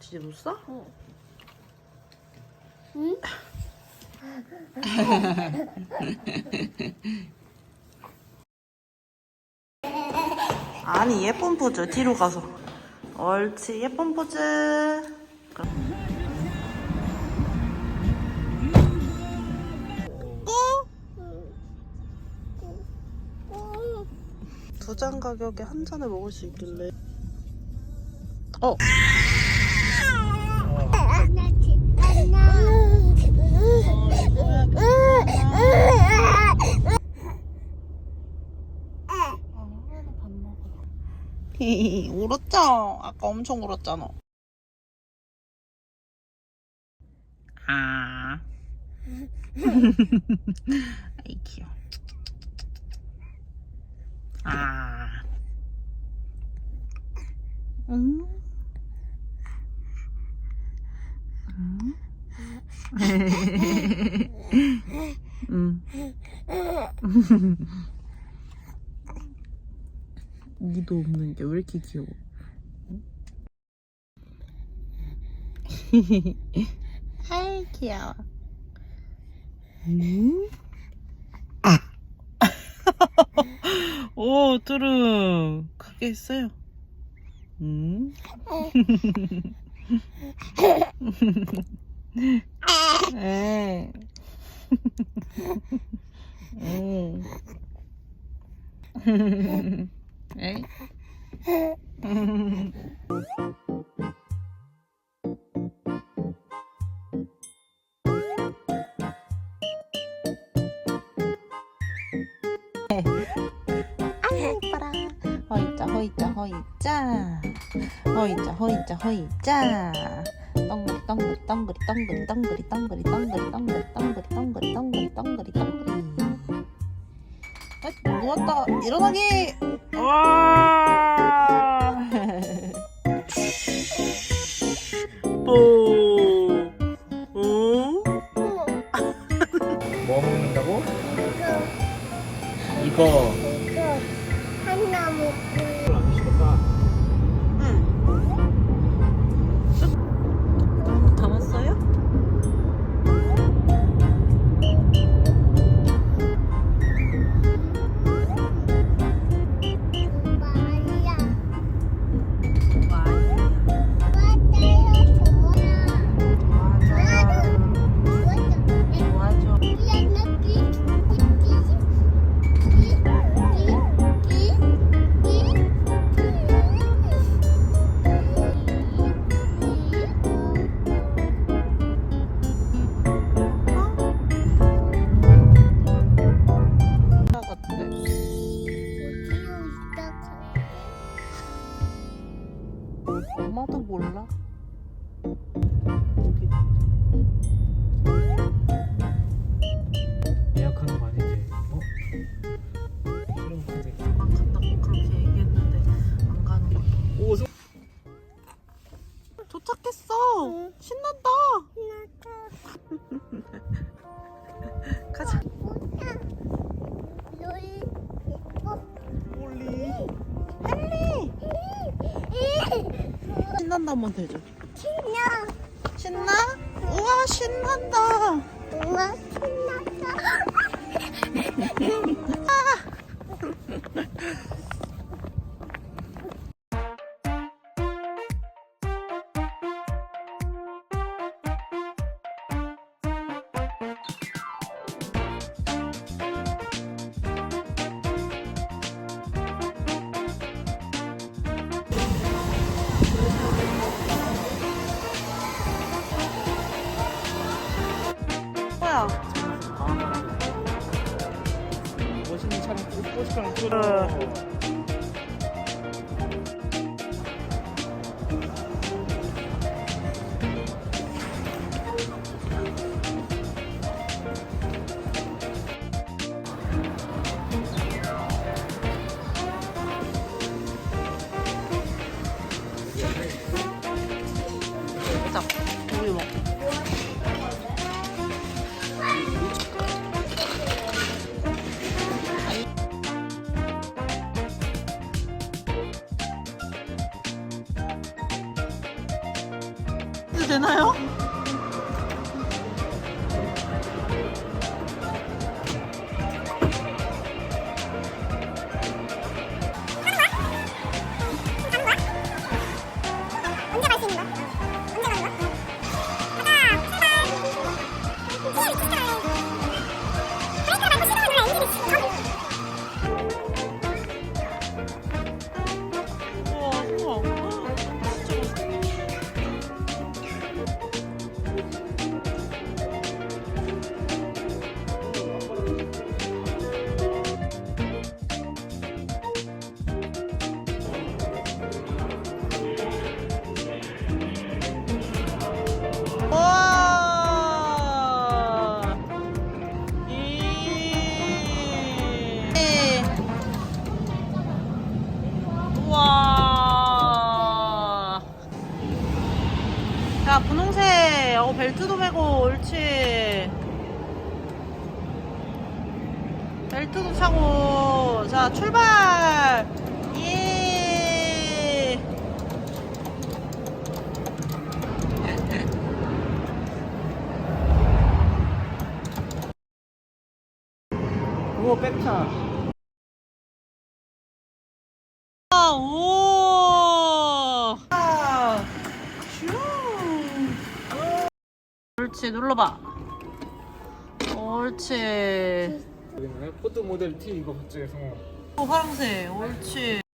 뒤집었어? 응? 아니 예쁜 포즈 뒤로 가서. 옳지 예쁜 포즈. 두 잔 가격에 한 잔을 먹을 수 있길래. 어 울었죠? 아까 엄청 울었잖아 아 아이 귀여워 아 음. 음. 음. 니도 없는 게 왜 이렇게 귀여워? 아이 귀여워. 음? 오 뚜름 크게 했어요. 음? 에. 음. 에이. 허이짜 허이짜 허이짜 허이짜 허이짜 허이짜 덩그리 덩그리 덩그리 덩그리 덩그리 덩그리 덩그리 덩그리 덩그리 덩그리 덩그리 덩그리 덩그리 아, 누웠다 일어나기 와 뽀. 응? 뭐 먹는다고? 이거 신난다 한번 대줘. 신나? 우와 신난다. 우와 신났다 자, 출발! 예! 오 백차 아, 오! 아, 슈. 옳지, 눌러봐. 옳지. 포드 모델 T 이거 봤지 성호 오, 파랑색. 옳지.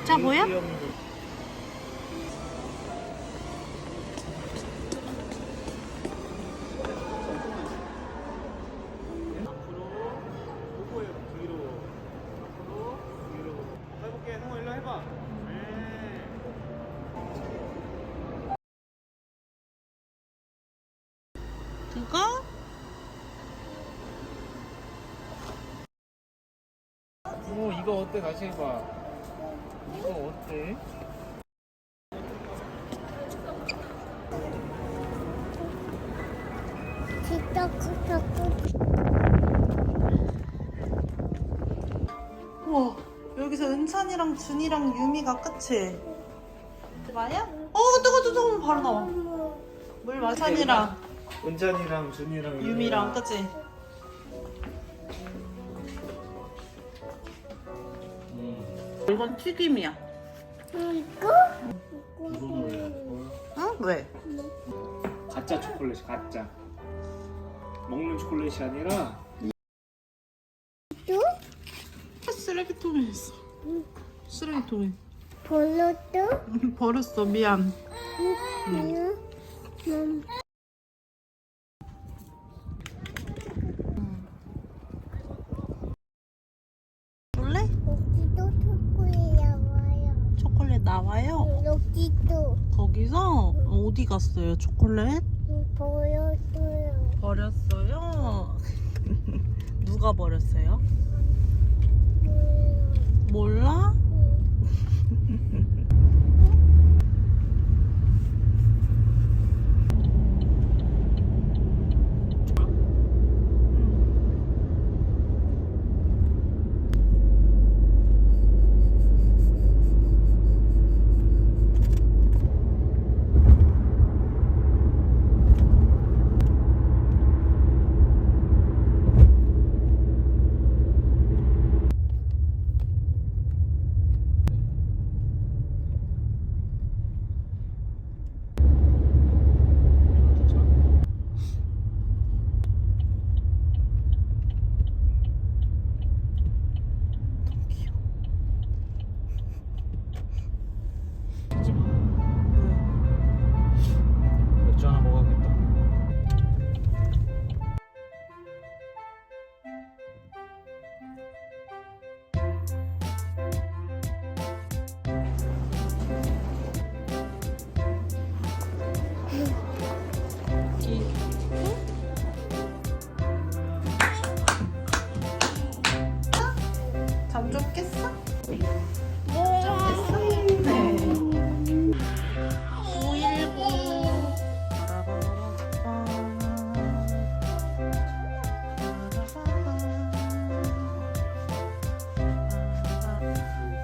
기차 보여? 앞으로 보고해 뒤로 앞으로 뒤로 해볼게 성호 일로 해봐 네. 그거? 오 이거 어때 다시 해봐 크다고. 우와 여기서 은찬이랑 준이랑 유미가 끝이 맞아? 어 뜨거 뜨거 뜨거 바로 나와 물 마찬이랑 은찬이랑 준이랑 유미랑 끝이 음. 이건 튀김이야 이거? 응? 왜? 가짜 초콜릿이 가짜 먹는 초콜릿이 아니라 또? 쓰레기통에 있어 쓰레기통에 볼로도? 버렸어 미안 응? 응? 나와요 여기도 거기서 어디 갔어요 초콜릿? 보여줘요. 버렸어요 누가 버렸어요? 몰라?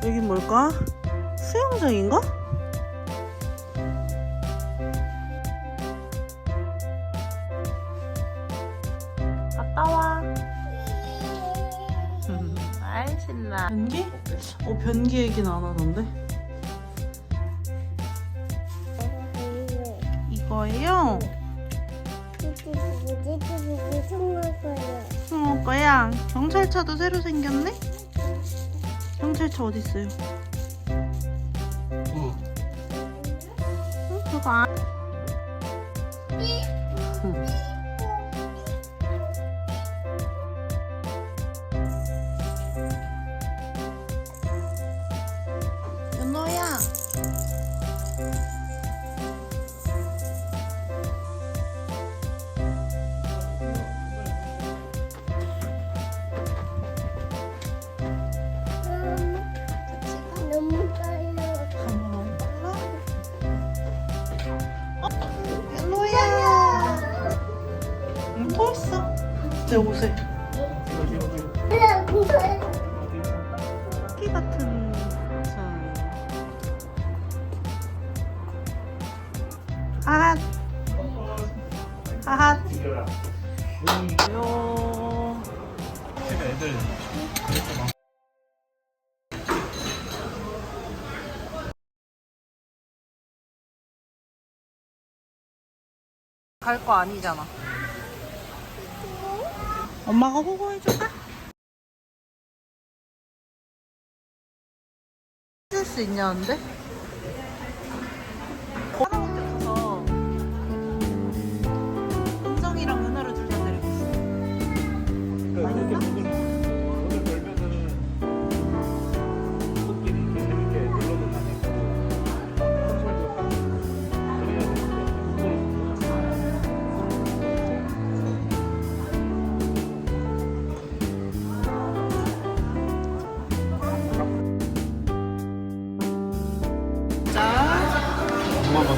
여긴 뭘까? 수영장인가? 갔다 와. 아이 신나. 변기? 어 변기 얘기는 안 하던데. 이거예요. 어 거야. 경찰차도 새로 생겼네. 경찰차 어디 있어요? 어. 응, 그거 안. 내 옷에. 토끼 같은 참. 핫. 핫. 요. 애들 갈 거 아니잖아. 엄마가 호구해줄까? 해줄 수 있냐는데? 엄마만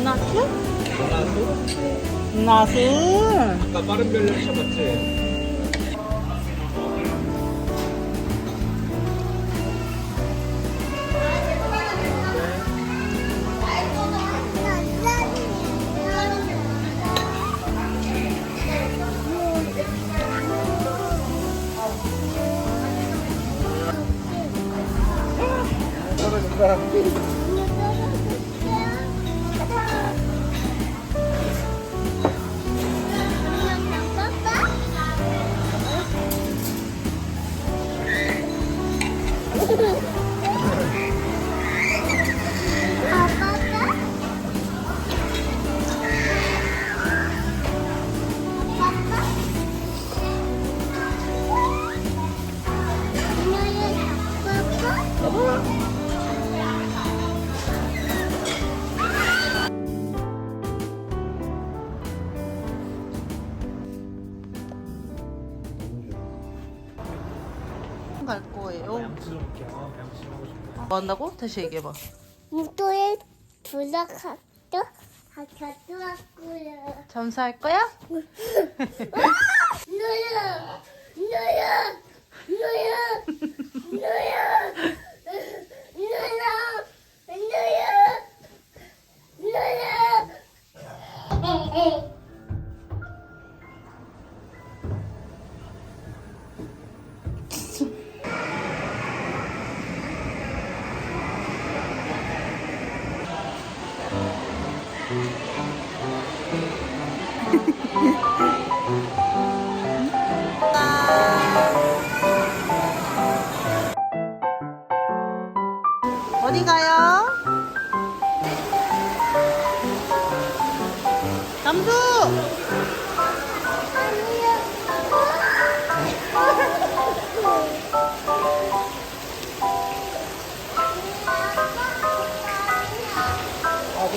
은하수? 전화수 은하수. 아까 빠른 별 열차 봤지? 뭐 한다고? 다시 얘기해봐. 무도에 불러갔죠? 다 가져왔고요. 점수할 거야? 누야, 누야, 누야,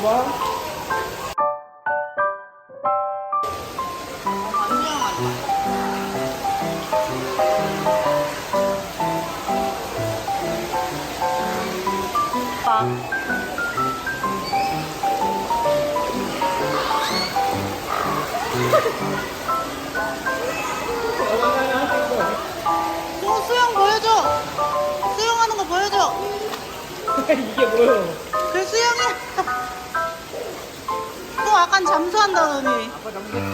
먹어봐. 오빠. 어, 수영 보여줘! 수영하는 거 보여줘! 이게 뭐야? 또 약간 잠수한다더니. 아빠 잠시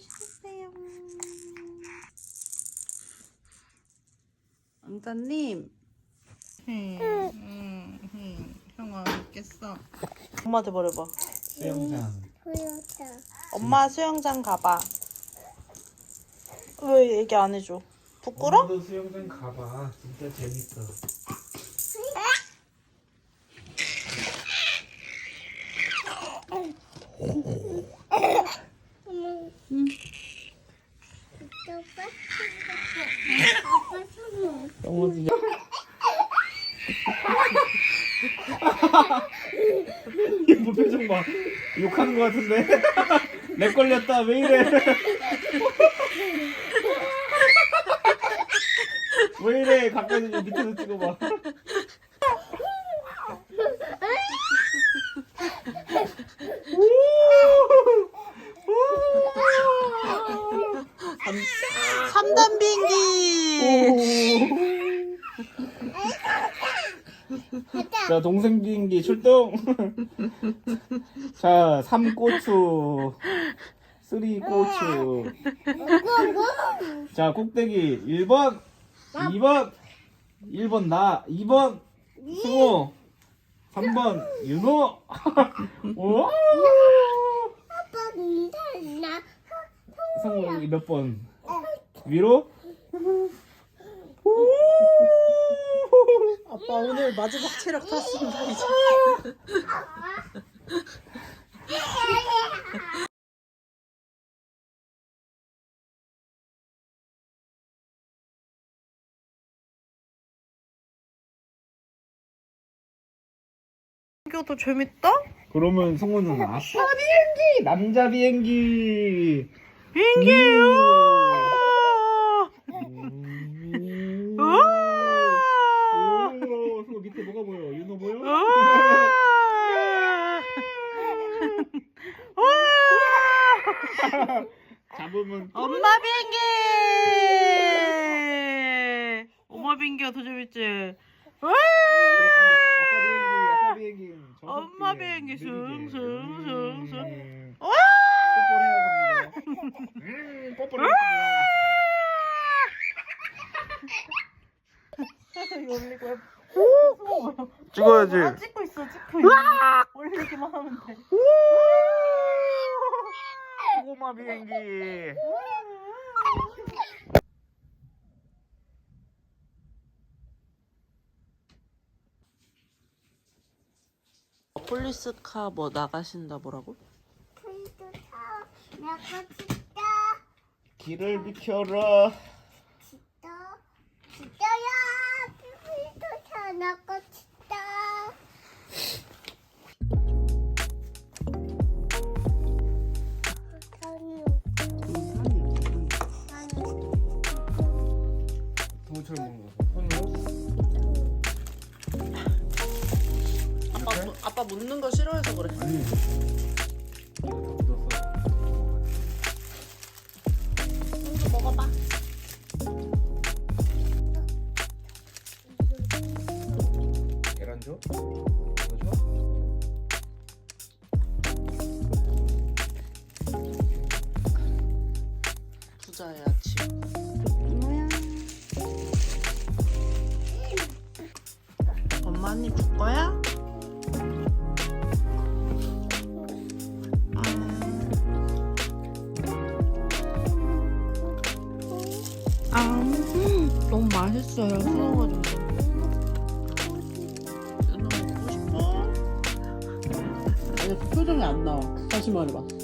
씻으세요. 왕자님. 형아 있겠어. 엄마한테 말해봐. 수영장. 엄마 수영장 가봐. 왜 얘기 안 해줘? 부끄러? 엄마도 수영장 가봐. 진짜 재밌어. 아빠 손. 너무 진짜. 이뭐 표정 봐. 욕하는 거 같은데. 내 걸렸다. 왜 이래? 왜 이래? 가까이 좀 밑에서 찍어봐. 삼단 비행기. 자, 동생 비행기 출동. 자, 3고추. 3고추. 자, 꼭대기 1번, 2번, 1번 나, 2번 승호, 3번 윤호. 오! 승호 몇 번? 위로? 아빠 오늘 마지막 체력 탔습니다 이제. 더 재밌다? 그러면 승호는 아빠 비행기, 남자 비행기. 비행기예요. 음. 우와. 오, 승호 밑에 뭐가 보여? 윤호 보여? 우와. 우와. 잡으면 엄마 비행기! 엄마 비행기가 더 재밌지? 와! 아빠 비행기, 아빠 비행기. 저속 엄마 비행, 비행기 느리게. 숭숭숭숭. 음. 와! 뽀뽀를 해야 갑니다. 음, 뽀뽀를 했습니다. 이거 올리고 해. 찍어야지. 아, 찍고 있어, 찍고 있어. 올리기만 하면 돼. 고구마 비행기. 폴리스카 뭐 나가신다 뭐라고? 풀도 타. 내가 진짜 길을 비켜라. 진짜 진짜야. 풀도 타. 나가 진짜. 동처럼 먹는 거. 손으로? 아빠, 무- 아빠 묻는 거 싫어해서 그래. 아니. 이거 다 묻었어. 이거 먹어봐. 계란 줘? 누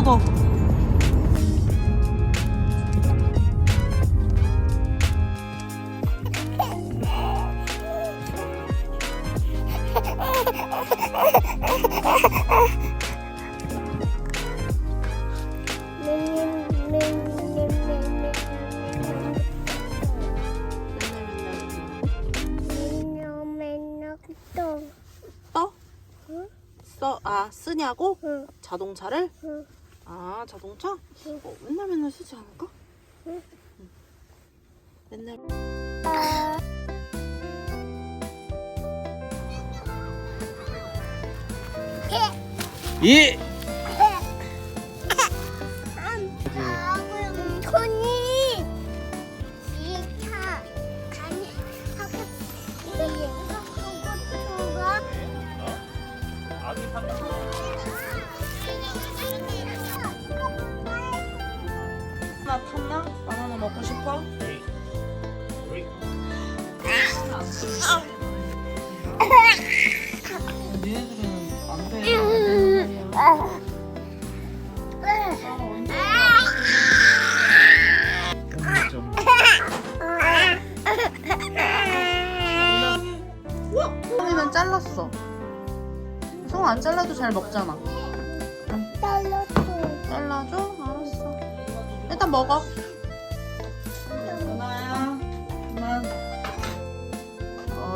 크다 떠? 써? 아 쓰냐고? 응. 자동차를? 응. 아 자동차? 응. 어, 맨날 맨날 쓰지 않을까? 응. 응. 맨날 이. 손이 일단 먹어. 누나야. 그만.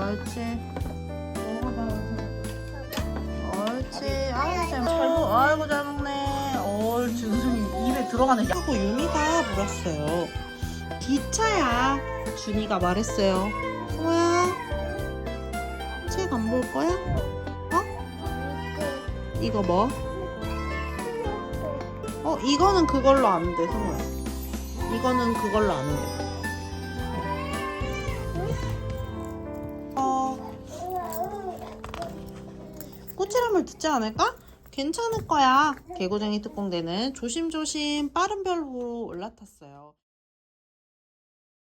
옳지. 옳지. 아이고 잘, 잘 먹. 아이고 잘 먹네. 옳지. 은순이 입에 들어가는 야구 유미가 물었어요. 기차야. 준이가 말했어요. 뭐야? 책 안 볼 거야? 어? 이거 뭐? 어 이거는 그걸로 안 돼, 성우야. 이거는 그걸로 안 돼. 어 꼬치람을 듣지 않을까? 괜찮을 거야. 개구쟁이 특공대는 조심조심 빠른 별로 올라탔어요.